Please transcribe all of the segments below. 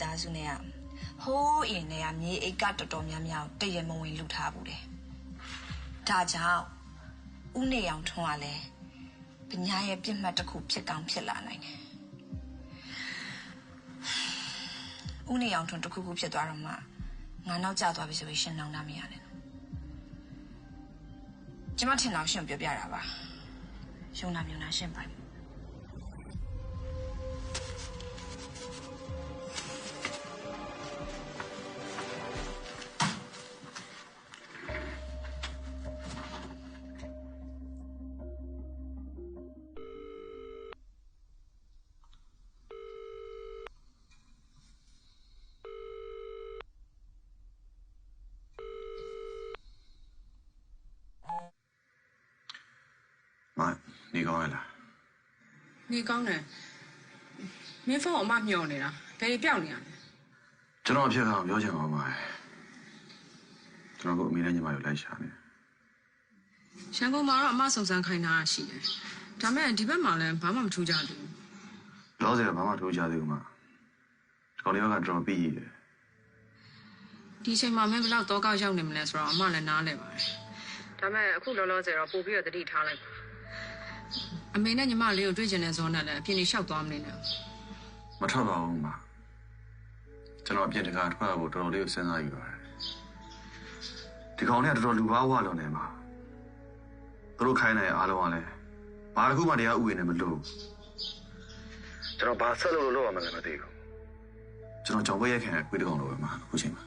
သားစုနဲ့ကဟိုးအရင်နဲ့ကမြေအိတ်ကတော်တော်များများကိုတရမဝင်လူထားဘူးတယ်ဒါကြောင့်ဥနေအောင်ထွန်းကလည်းပညာရဲ့ပြစ်မှတ်တစ်ခုဖြစ်ကောင်းဖြစ်လာနိုင်တယ်ဥနေအောင်ထွန်းတစ်ခုခုဖြစ်သွားတော့မှငါနောက်ကျသွားပြီဆိုပြီးရှင်းနှောင်းတာမရနဲ့နော်ကျမထင်တော့ရှင်းပြောပြတာပါရှုံးတာမြုံတာရှင်းပို နေကောင်းရလားနေကောင်းတယ်မင်းဖုန်းအမမျောနေတာဘယ်ပြောက်နေရလဲကျွန်တော်အဖြစ်ကောင်ပြောချင်ပါမှာကျွန်တော်ကအမေနဲ့ညီမတို့လိုက်ရှာနေရန်ကုန်မှာတော့အမစုံစမ်းခိုင်းတာရှိတယ်ဒါမဲ့ဒီဘက်မှာလည်းဘာမှမထူးကြဘူးလောဆယ်ဘာမှထိုးကြသေးဘူးမဒီကောင်လေးကတော်တော်ပြီးရတယ်ဒီအချိန်မှာမင်းဘယ်လောက်တော့ကောက်ရောက်နေမလဲဆိုတော့အမလည်းနားလဲပါတယ်ဒါမဲ့အခုလောလောဆယ်တော့ပို့ပြီးတော့တတိထားလိုက်ပါ အမေနဲ့ညီမလေးကိုတွေ့ကျင်တဲ့ဇောနဲ့လည်းအပြင်းကြီးရှောက်သွားမနေနဲ့မထွက်ပါဘူးမကျွန်တော်အပြင်တကာထွက်ဖို့တော်တော်လေးကိုစဉ်းစားယူပါတယ်ဒီကောင်လေးကတော်တော်လူဘာဝလုံးနေမှာသူတို့ခိုင်းနေအားလုံးကလည်းဘာတစ်ခုမှတရားဥပဒေနဲ့မလို့ကျွန်တော်ဘာဆက်လို့လို့ရမှာလဲမသိဘူးကျွန်တော်ကြောင်ပွဲရက်ခံခွေးတကောင်လိုပဲမှာအခုချိန်မှာ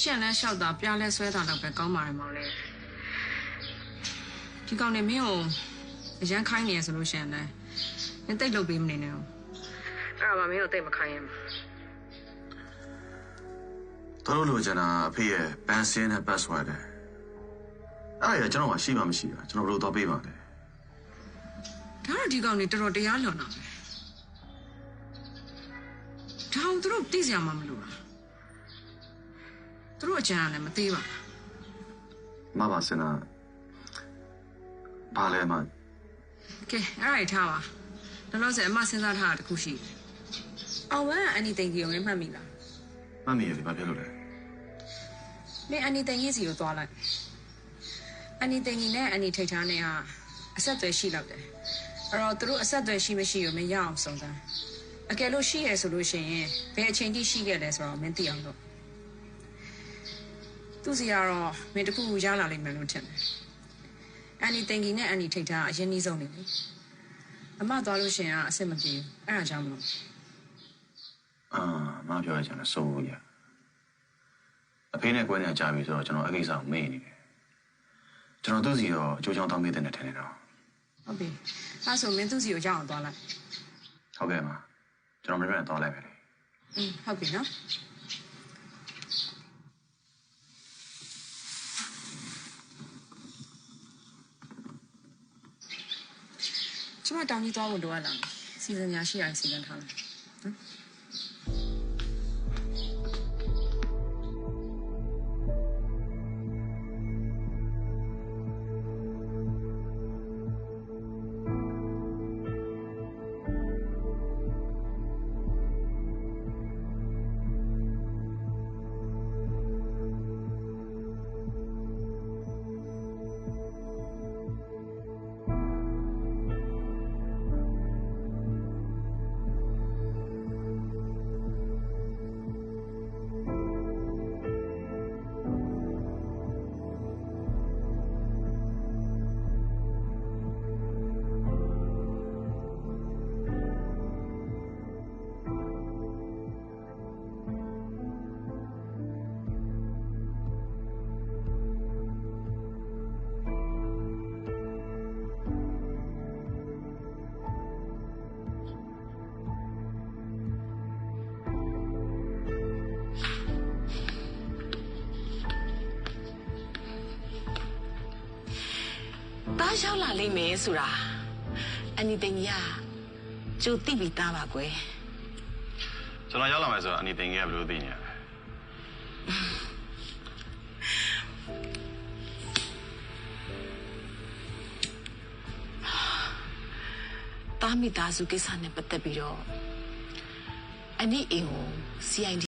ရှင့်လဲရှောက်တာပြားလဲဆွဲတာတော့ပဲကောင်းပါတယ်မောင်လေးဒီကောင်နေမင်းကို အရန်ခိုင်းနေရဆိုလို့ရှင့်လဲမင်းတိတ်လုပ်ပေးမနေနဲ့အဲ့ဒါမှမင်းကိုတိတ်မခိုင်းရင်တို့လိုချင်တာအဖေရဲ့ဘန်စင်းနဲ့ password တဲ့အဲ့ဒါရကျွန်တော်မှရှိမှမရှိတာကျွန်တော်ဘယ်လိုတော့ပေးပါလဲဒါတော့ဒီကောင်နေတော်တော်တရားလွန်တာပဲဒါအောင်သူတို့သိစရာမှမလိုတာသူတို့အကြံကလည်းမသေးပါဘူးမပါစင်တာဘာလဲမ ကဲအဲ့ဒါကြီးထားပါလောလောဆယ်အမစဉ်းစားထားတာတစ်ခုရှိတယ်အောင်ဝမ်းကအန်နီတိန်ကြီးကိုမင်းမှတ်မိလားမမီရလေဘာဖြစ်လို့လဲမင်းအန်နီတိန်ကြီးစီကိုသွားလိုက်အန်နီတိန်ကြီးနဲ့အန်နီထိတ်ထားနေဟာအဆက်အသွယ်ရှိလောက်တယ်အဲ့တော့သူတို့အဆက်အသွယ်ရှိမရှိကိုမင်းရအောင်စုံစမ်းအကယ်လို့ရှိရဆိုလို့ရှိရင်ဘယ်အချိန်ထိရှိခဲ့လဲဆိုတော့မင်းသိအောင်လုပ်သူစီကတော့မင်းတခုခုရလာလိမ့်မယ်လို့ထင်တယ် အန်နီတိန်ကြီးနဲ့အန်နီထိတ်ထားအရင်နှီးဆုံးနေပြီအမသွားလို့ရှိရင်ကအဆင်မပြေဘူးအဲ့ဒါကြောင့်မလို့အာမပြောရချင်တာစိုးရအဖေနဲ့ကွဲနေကြပြီဆိုတော့ကျွန်တော်အကိစ္စကိုမေ့နေတယ်ကျွန်တော်သူ့စီရောအကျိုးချောင်းတောင်းပေးတဲ့နဲ့ထင်နေတော့ဟုတ်ပြီအဲ့ဆိုမင်းသူစီကိုကြောက်အောင်သွားလိုက်ဟုတ်ကဲ့မကျွန်တော်မင်းနဲ့တော့လိုက်ပဲလေอืมဟုတ်ပြီနော် ကျမတောင်းကြီးသွားဖို့လိုအပ်လာတယ်စီစဉ်ညာရှိရစီစဉ်ထားမယ်နော် တားရောက်လာလိမ့်မယ်ဆိုတာအန်နီတင်ကြီးကကြိုသိပြီးသားပါကွယ်ကျွန်တော်ရောက်လာမယ်ဆိုတော့အနီတင်ကြီးကဘယ်လိုသိနေရလဲတားမိသားစုကိစ္စနဲ့ပတ်သက်ပြီးတော့အနိအိမ်ကို CID